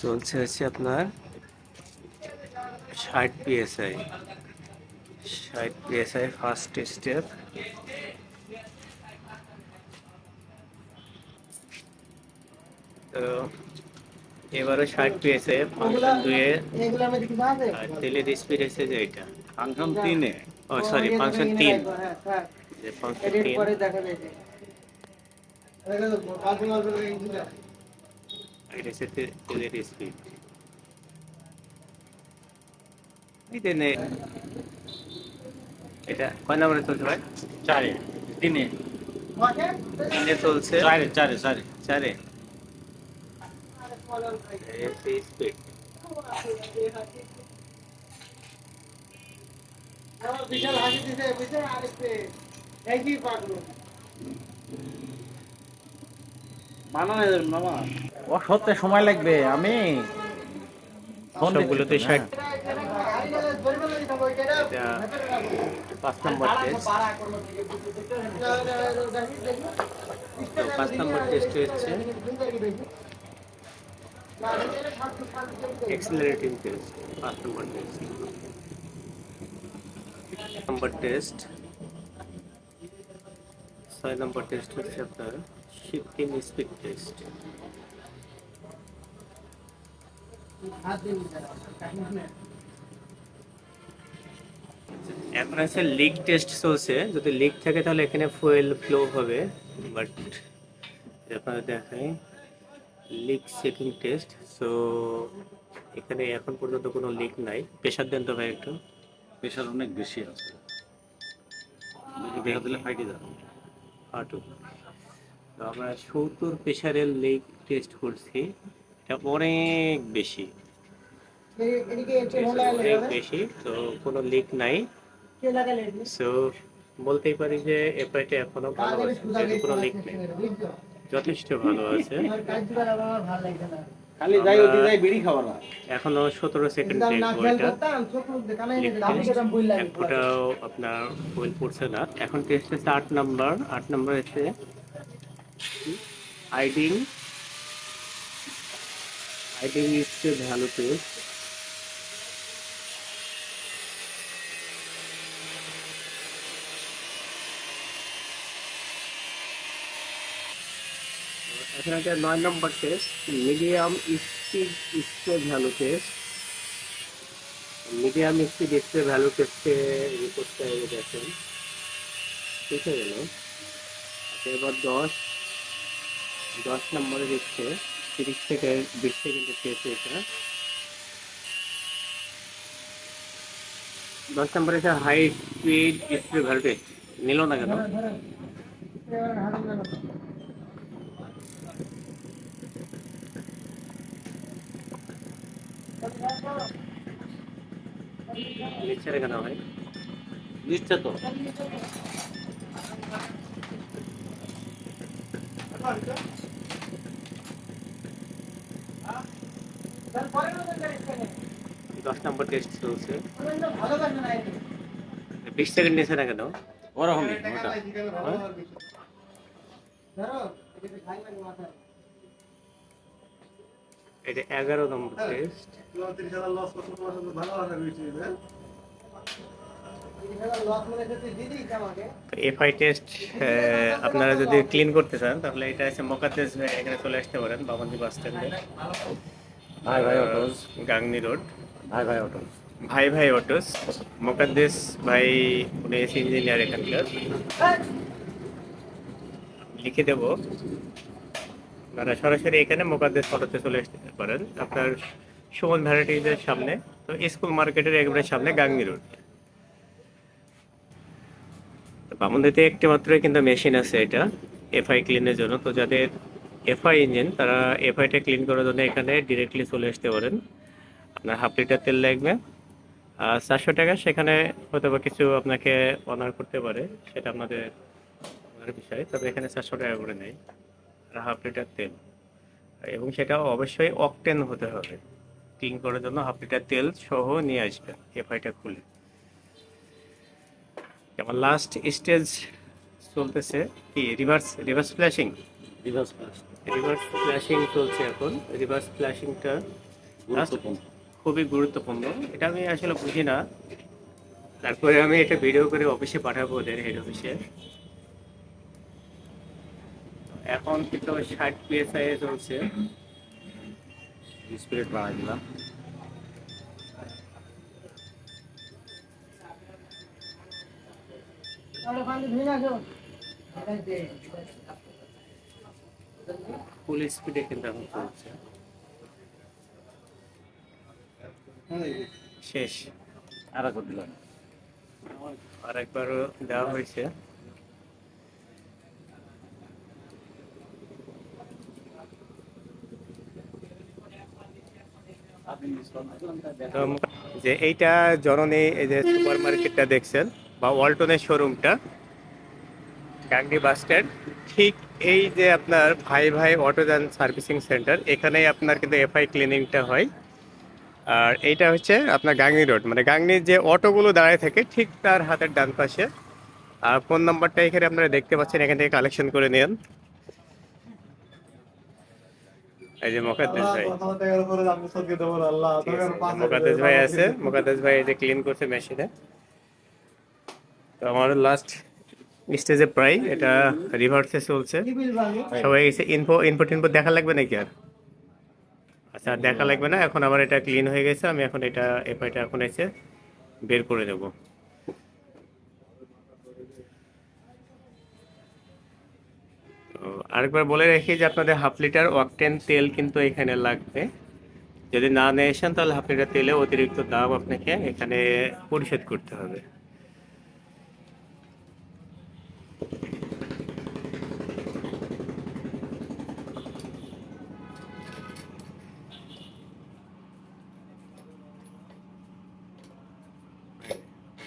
চলছে হচ্ছে আপনার ষাট পিএসআই ষাট পিএসআই ফার্স্ট স্টেপ তো এবারে ষাট পিএসআই ফাংশন দুয়ে আর তেলের স্পিড এসে যে এটা। ফাংশন তিনে? ও সরি ফাংশন তিন। ফাংশন তিন। এটা হচ্ছে তেলের স্পিড এটা কয় নম্বরে চলছে ভাই চারে তিনে তিনে চলছে চারে চারে চারে চারে স্পিড বিশাল হাসি দিছে বুঝছে আরেকটে একই পাগলো ও সত্যি সময় লাগবে আমি সবগুলোতে ষাট। হ্যাঁ। পাঁচ নম্বর টেস্ট তো পাঁচ নম্বর টেস্ট হচ্ছে এক্সিলারেটিং টেস্ট পাঁচ নম্বর টেস্ট নম্বর টেস্ট ছয় নম্বর টেস্ট হচ্ছে আপনার শিফটিং স্পিড টেস্ট এখন আছে লিক টেস্ট চলছে। যদি লিক থাকে তাহলে এখানে ফুয়েল ফ্লো হবে। বাট আপনারা দেখাই লিক চেকিং টেস্ট সো এখানে এখন পর্যন্ত কোনো লিক নাই। প্রেশার দেন তো ভাই একটু। প্রেশার অনেক বেশি আছে। দেখা দিলে ফাইটে যাবে। হাঁটু তো আমরা সত্তর প্রেশারের লেগ টেস্ট করছি। এটা অনেক বেশি। অনেক বেশি, তো কোনো লিক নাই। সো বলতেই পারি যে এপাইটা এখনও ভালো আছে কোনো লিক নেই। যথেষ্ট ভালো আছে। খালি যাই ওদি যাই বিড়ি খাওয়া না এখনও সতেরো সেকেন্ড দেখব এটা এক ফোটাও আপনার ফুল পড়ছে না। এখন টেস্ট হচ্ছে আট নাম্বার? আট নাম্বার হচ্ছে idling idling is value test এখন এটা নয় number test medium speed spray value test medium speed spray value টেস্টে রিপোর্টটা এই দেখেন। ঠিক হয়ে গেল। আচ্ছা, এবার দশ। দশ নম্বরে দিচ্ছে তিরিশ থেকে বিশ সেকেন্ডের টেস্ট এটা। দশ নম্বরে আছে high speed spray value test নিল না কেন? নিচ্ছে না কেন ভাই নিচ্ছে তো দশ নম্বর টেস্ট চলছে বিশ সেকেন্ড নিচ্ছে না কেন ওরকমই ওটা এটা এগারো নম্বর টেস্ট এফআই টেস্ট আপনারা যদি ক্লিন করতে চান তাহলে এটা আছে মোকাদ্দেস ভাই এখানে চলে আসতে পারেন বামন্দি বাস স্ট্যান্ডে ভাই ভাই অটোস গাংনি রোড ভাই ভাই অটোস ভাই ভাই অটোস মোকাদ্দেস ভাই উনি এসি ইঞ্জিনিয়ার এখানকার। লিখে দেবো। আপনারা সরাসরি এখানে মোকাদ্দেস অটোতে চলে আসতে পারেন। আপনার সুমন ভ্যারাইটিজের সামনে, তো স্কুল মার্কেটের একেবারে সামনে গাংনি রোড। বামন্দিতে একটি মাত্রই কিন্তু মেশিন আছে এটা, এফআই ক্লিনের জন্য। তো যাদের এফআই ইঞ্জিন, তারা এফআইটা ক্লিন করার জন্য এখানে ডিরেক্টলি চলে আসতে পারেন। আপনার হাফ লিটার তেল লাগবে। আর চারশো টাকা সেখানে হয়তো বা কিছু আপনাকে অনার করতে পারে, সেটা আপনাদের বিষয়, তবে এখানে চারশো টাকা করে নেয়। হাফ লিটার তেল। এবং সেটা অবশ্যই অকটেন হতে হবে। ক্লিন করার জন্য হাফ লিটার তেল সহ নিয়ে আসবেন এফআইটা খুলে। যেমন লাস্ট স্টেজ চলতেছে কি? Reverse reverse flashing reverse reverse flashing চলছে এখন। রিভার্স ফ্ল্যাশিংটা খুবই গুরুত্বপূর্ণ। এটা আমি আসলে বুঝি না। তারপরে আমি এটা ভিডিও করে অফিসে পাঠাবো ওদের হেড অফিসে এখন কিন্তু ষাট পিএসআই চলছে। স্পিরিট বাড়াই দিলাম। ফুল স্পিডে কিন্তু এখন চলছে। শেষ। আর একবার দিলাম। আর একবারও দেওয়া হয়েছে। যে এইটা জননী এই যে সুপার মার্কেটটা দেখছেন, বা ওয়ালটনের শোরুমটা, গাংনি বাস স্ট্যান্ড। ঠিক এই যে আপনার ভাই ভাই অটো অটোযান সার্ভিসিং সেন্টার, এখানেই আপনার কিন্তু এফআই ক্লিনিংটা হয়। আর এইটা হচ্ছে আপনার গাংনি রোড মানে গাংনির যে অটোগুলো দাঁড়ায় থাকে, ঠিক তার হাতের ডান পাশে। আর ফোন নাম্বারটা এখানে আপনারা দেখতে পাচ্ছেন, এখান থেকে কালেকশন করে নেন। এই যে মোকাদ্দেস ভাই। মোকাদ্দেস ভাই আছে। মোকাদ্দেস ভাই এই যে ক্লিন করছে মেশিনে তো আমার লাস্ট স্টেজে প্রায় এটা রিভার্সে চলছে। সবাই এসে ইনফো ইনপো টিনপো দেখা লাগবে নাকি আর? আচ্ছা দেখা লাগবে না। এখন আমার এটা ক্লিন হয়ে গেছে। আমি এখন এটা এফআইটা এখন এসে বের করে দেবো। আরেকবার বলে রাখি যে আপনাদের হাফ লিটার ওয়াকটেন তেল কিন্তু এখানে লাগবে। যদি না নিয়ে আসেন তাহলে হাফ লিটার তেলে অতিরিক্ত দাম আপনাকে এখানে পরিশোধ করতে হবে।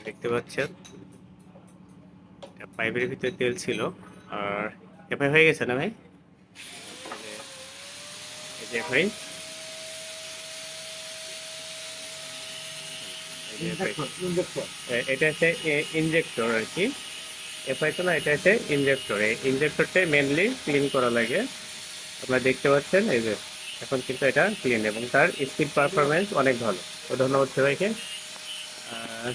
দেখতে পাচ্ছেন পাইপের ভিতরে তেল ছিল, আর এফআই হয়ে গেছে না ভাই? এই এটা হচ্ছে ইনজেক্টর আর কি। এফআই তো না এটা হচ্ছে ইনজেক্টর এই ইনজেক্টরটা মেনলি ক্লিন করা লাগে। আপনারা দেখতে পাচ্ছেন এই যে এখন কিন্তু এটা ক্লিন এবং তার স্পিড পারফরমেন্স অনেক ভালো। ধন্যবাদ সবাইকে। আহ,